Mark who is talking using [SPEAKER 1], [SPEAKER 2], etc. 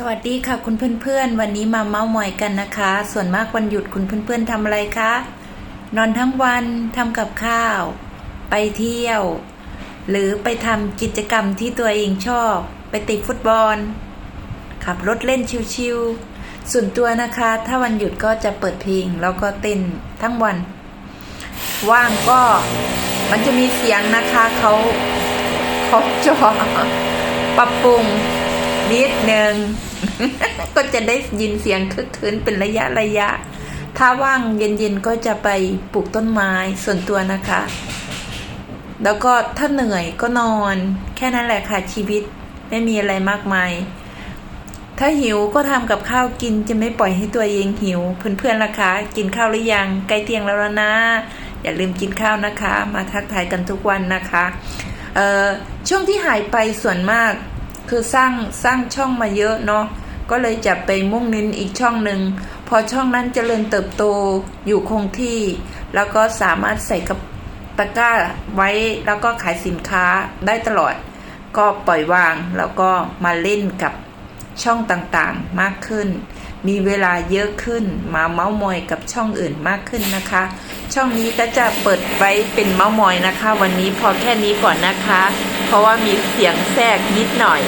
[SPEAKER 1] สวัสดีค่ะคุณเพื่อนๆ วันนี้มาเมาส์มอยกันนะคะ ส่วนมากวันหยุดคุณเพื่อนๆทำอะไรคะนอนทั้งวันทำกับข้าว ไปเที่ยว หรือไปทำกิจกรรมที่ตัวเองชอบ ไปติดฟุตบอล ขับรถเล่นชิวๆส่วนตัวนะคะ ถ้าวันหยุดก็จะเปิดเพลงแล้วก็เต้นทั้งวัน ว่างก็มันจะมีเสียงนะคะเขาเขาจอปรับปรุง นิดนึง ก็จะได้ยินเสียงคึกคืนเป็นระยะระยะ ถ้าว่างเย็นๆก็จะไปปลูกต้นไม้ส่วนตัวนะคะ แล้วก็ถ้าเหนื่อยก็นอน แค่นั้นแหละค่ะชีวิตไม่มีอะไรมากมาย ถ้าหิวก็ทำกับข้าวกินจะไม่ปล่อยให้ตัวเองหิว เพื่อนๆล่ะคะกินข้าวหรือยังใกล้เที่ยงแล้วนะ อย่าลืมกินข้าวนะคะ มาทักทายกันทุกวันนะคะเอ่อช่วงที่หายไปส่วนมาก คือสร้างสร้างช่องมาเยอะเนาะก็เลยจะไปมุ่งเน้นอีกช่องหนึ่งพอช่องนั้นเจริญเติบโตอยู่คงที่ แล้วก็สามารถใส่กับตะกร้าไว้แล้วก็ขายสินค้าได้ตลอด ก็ปล่อยวางแล้วก็มาเล่นกับช่องต่างๆมากขึ้น มีเวลาเยอะขึ้นมาเมาส์มอยกับช่องอื่นมากขึ้นนะคะ ช่องนี้ก็จะเปิดไว้เป็นเมาส์มอยนะคะ วันนี้พอแค่นี้ก่อนนะคะ เพราะว่ามีเสียงแทรกนิดหน่อย